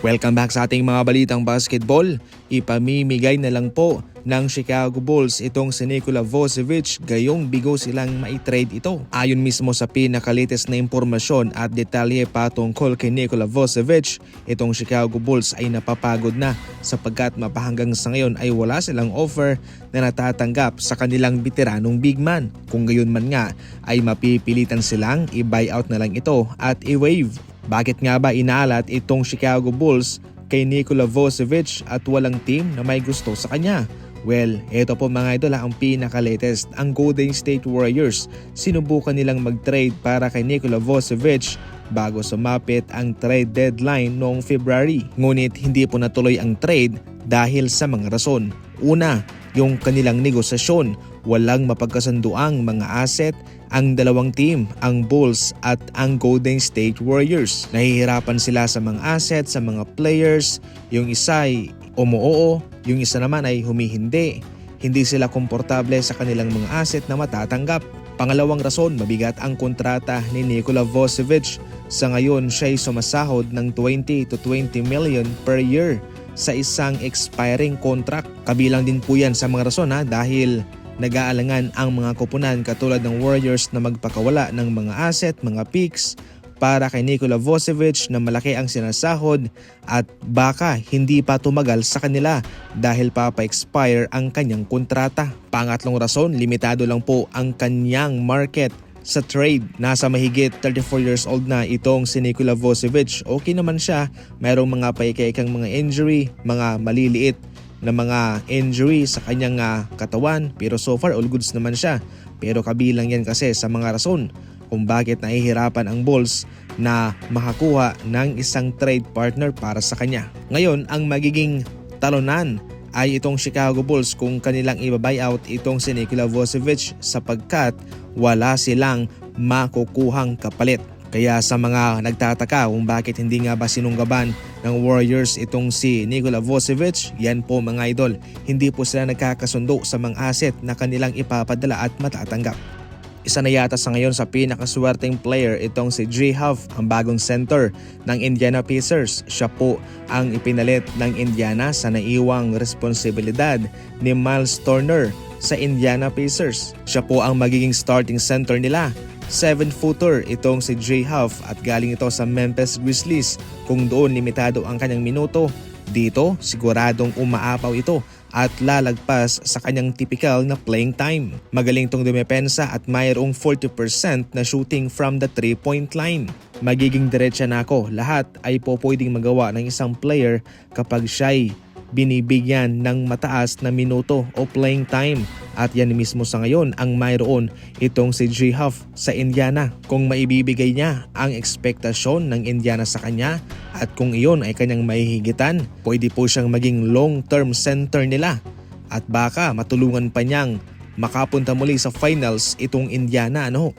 Welcome back sa ating mga balitang basketball. Ipamimigay na lang po ng Chicago Bulls itong si Nikola Vucevic gayong bigo silang maitrade ito. Ayon mismo sa pinakalites na impormasyon at detalye patungkol kay Nikola Vucevic, itong Chicago Bulls ay napapagod na sapagkat mapahanggang sa ngayon ay wala silang offer na natatanggap sa kanilang veteranong big man. Kung gayon man nga ay mapipilitan silang i-buyout na lang ito at i-waive bakit nga ba inaalat itong Chicago Bulls kay Nikola Vucevic at walang team na may gusto sa kanya? Well, ito po mga idol ang pinaka-latest. Ang Golden State Warriors sinubukan nilang mag-trade para kay Nikola Vucevic bago sumapit ang trade deadline noong February. Ngunit hindi po natuloy ang trade dahil sa mga rason. Una, yung kanilang negosasyon. Walang mapagkasunduang mga asset ang dalawang team, ang Bulls at ang Golden State Warriors. Nahihirapan sila sa mga asset, sa mga players. Yung isa ay umuoo, yung isa naman ay humihindi. Hindi sila komportable sa kanilang mga asset na matatanggap. Pangalawang rason, mabigat ang kontrata ni Nikola Vucevic. Sa ngayon, siya ay sumasahod ng 20 to 20 million per year sa isang expiring contract. Kabilang din po yan sa mga rason ha, dahil nag-aalangan ang mga koponan katulad ng Warriors na magpakawala ng mga asset, mga picks para kay Nikola Vucevic na malaki ang sinasahod at baka hindi pa tumagal sa kanila dahil papa-expire ang kanyang kontrata. Pangatlong rason, limitado lang po ang kanyang market sa trade. Nasa mahigit 34 years old na itong si Nikola Vucevic. Okay naman siya, mayroong mga paikaikang mga injury, mga maliliit na mga injury sa kanyang ah, katawan pero so far all goods naman siya. Pero kabilang yan kasi sa mga rason kung bakit nahihirapan ang Bulls na makakuha ng isang trade partner para sa kanya. Ngayon, ang magiging talunan ay itong Chicago Bulls kung kanilang i-buyout itong si Nikola Vucevic sapagkat wala silang makukuhang kapalit. Kaya sa mga nagtataka kung bakit hindi nga ba sinunggaban ng Warriors itong si Nikola Vucevic, yan po mga idol, hindi po sila nagkakasundo sa mga asset na kanilang ipapadala at matatanggap. Isa na yata sa ngayon sa pinakaswerteng player itong si Dre Huff, ang bagong center ng Indiana Pacers. Siya po ang ipinalit ng Indiana sa naiwang responsibilidad ni Miles Turner sa Indiana Pacers. Siya po ang magiging starting center nila 7-footer itong si Dre Huff at galing ito sa Memphis Grizzlies kung doon limitado ang kanyang minuto. Dito siguradong umaapaw ito at lalagpas sa kanyang typical na playing time. Magaling tong dumepensa at mayroong 40% na shooting from the 3-point line. Magiging diretsa na ako, lahat ay po pwedeng magawa ng isang player kapag siya'y binibigyan ng mataas na minuto o playing time at yan mismo sa ngayon ang mayroon itong si G Huff sa Indiana. Kung maibibigay niya ang ekspektasyon ng Indiana sa kanya at kung iyon ay kanyang mahihigitan, pwede po siyang maging long-term center nila at baka matulungan pa niyang makapunta muli sa finals itong Indiana ano.